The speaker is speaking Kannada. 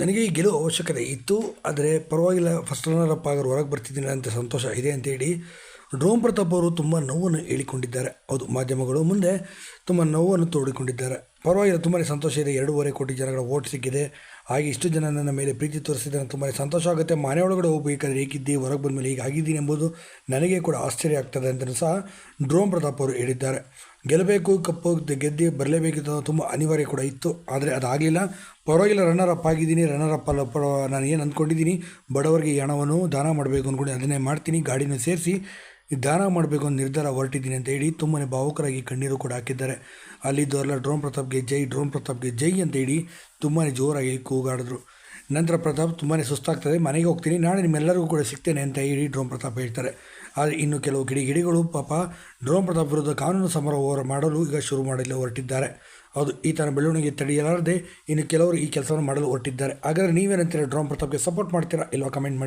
ನನಗೆ ಈ ಗೆಲುವು ಅವಶ್ಯಕತೆ ಇತ್ತು, ಆದರೆ ಪರವಾಗಿಲ್ಲ ಫಸ್ಟ್ ರನ್ನರ್ ಅಪ್ ಆಗೋರು ಹೊರಗೆ ಬರ್ತಿದ್ದೀನಿ ಅಂತ ಸಂತೋಷ ಇದೆ ಅಂತೇಳಿ ಡ್ರೋಮ್ ಪ್ರತಾಪ್ ಅವರು ತುಂಬ ನೋವನ್ನು ಹೇಳಿಕೊಂಡಿದ್ದಾರೆ. ಹೌದು, ಮಾಧ್ಯಮಗಳು ಮುಂದೆ ತುಂಬ ನೋವನ್ನು ತೋಡಿಕೊಂಡಿದ್ದಾರೆ. ಪರವಾಗಿಲ್ಲ ತುಂಬಾ ಸಂತೋಷ ಇದೆ. ಎರಡೂವರೆ ಕೋಟಿ ಜನಗಳ ಓಟ್ ಸಿಕ್ಕಿದೆ. ಹಾಗೆ ಇಷ್ಟು ಜನ ನನ್ನ ಮೇಲೆ ಪ್ರೀತಿ ತೋರಿಸಿದ್ದಾರೆ ತುಂಬಾ ಸಂತೋಷ ಆಗುತ್ತೆ. ಮನೆ ಒಳಗಡೆ ಹೋಗ್ಬೇಕಾದ್ರೆ ಹೇಗಿದ್ದೆ ಹೊರಗೆ ಬಂದಮೇಲೆ ಈಗ ಆಗಿದ್ದೀನಿ ಎಂಬುದು ನನಗೆ ಕೂಡ ಆಶ್ಚರ್ಯ ಆಗ್ತದೆ ಅಂತಲೂ ಸಹ ಡ್ರೋಮ್ ಪ್ರತಾಪ್ ಅವರು ಹೇಳಿದ್ದಾರೆ. ಗೆಲ್ಲಬೇಕು, ಕಪ್ಪು ಗೆದ್ದು ಬರಲೇಬೇಕಿತ್ತು ತುಂಬ ಅನಿವಾರ್ಯ ಕೂಡ ಇತ್ತು. ಆದರೆ ಅದಾಗಲಿಲ್ಲ. ಪರವಾಗಿಲ್ಲ ರನ್ನರ್ ಅಪ್ ಆಗಿದ್ದೀನಿ ರನ್ನರ್ ಅಪ್ ನಾನು ಏನು ಅಂದ್ಕೊಂಡಿದ್ದೀನಿ, ಬಡವರಿಗೆ ಈ ಹಣವನ್ನು ದಾನ ಮಾಡಬೇಕು ಅಂದ್ಕೊಂಡು ಅದನ್ನೇ ಮಾಡ್ತೀನಿ. ಗಾಡಿನ ಸೇರಿಸಿ ದಾನ ಮಾಡಬೇಕು ಅಂತ ನಿರ್ಧಾರ ಹೊರಟಿದ್ದೀನಿ ಅಂತ ಹೇಳಿ ತುಂಬನೇ ಭಾವುಕರಾಗಿ ಕಣ್ಣೀರು ಕೂಡ ಹಾಕಿದ್ದಾರೆ. ಅಲ್ಲಿದ್ದವರೆಲ್ಲ ಡ್ರೋನ್ ಪ್ರತಾಪ್ಗೆ ಜೈ, ಡ್ರೋನ್ ಪ್ರತಾಪ್ಗೆ ಜೈ ಅಂತ ಹೇಳಿ ತುಂಬಾ ಜೋರಾಗಿ ಕೂಗಾಡಿದ್ರು. ನಂತರ ಪ್ರತಾಪ್ ತುಂಬಾ ಸುಸ್ತಾಗ್ತದೆ ಮನೆಗೆ ಹೋಗ್ತೀನಿ, ನಾಳೆ ನಿಮ್ಮೆಲ್ಲರಿಗೂ ಕೂಡ ಸಿಗ್ತೇನೆ ಅಂತ ಹೇಳಿ ಡ್ರೋನ್ ಪ್ರತಾಪ್ ಹೇಳ್ತಾರೆ. ಆದರೆ ಇನ್ನು ಕೆಲವು ಗಿಡಿಗಿಡಿಗಳು ಪಾಪ ಡ್ರೋನ್ ಪ್ರತಾಪ್ ವಿರುದ್ಧ ಕಾನೂನು ಸಮರ ಮಾಡಲು ಈಗ ಶುರು ಮಾಡಲು ಹೊರಟಿದ್ದಾರೆ. ಹೌದು, ಈ ಥರ ಬೆಳವಣಿಗೆ ತಡೆಯಲಾರದೆ ಇನ್ನು ಕೆಲವರು ಈ ಕೆಲಸವನ್ನು ಮಾಡಲು ಹೊರಟಿದ್ದಾರೆ. ಹಾಗಾದರೆ ನೀವೇನಂತೀರಾ? ಡ್ರೋನ್ ಪ್ರತಾಪ್ಗೆ ಸಪೋರ್ಟ್ ಮಾಡ್ತೀರಾ? ಇಲ್ಲವಾ ಕಮೆಂಟ್ ಮಾಡಿ.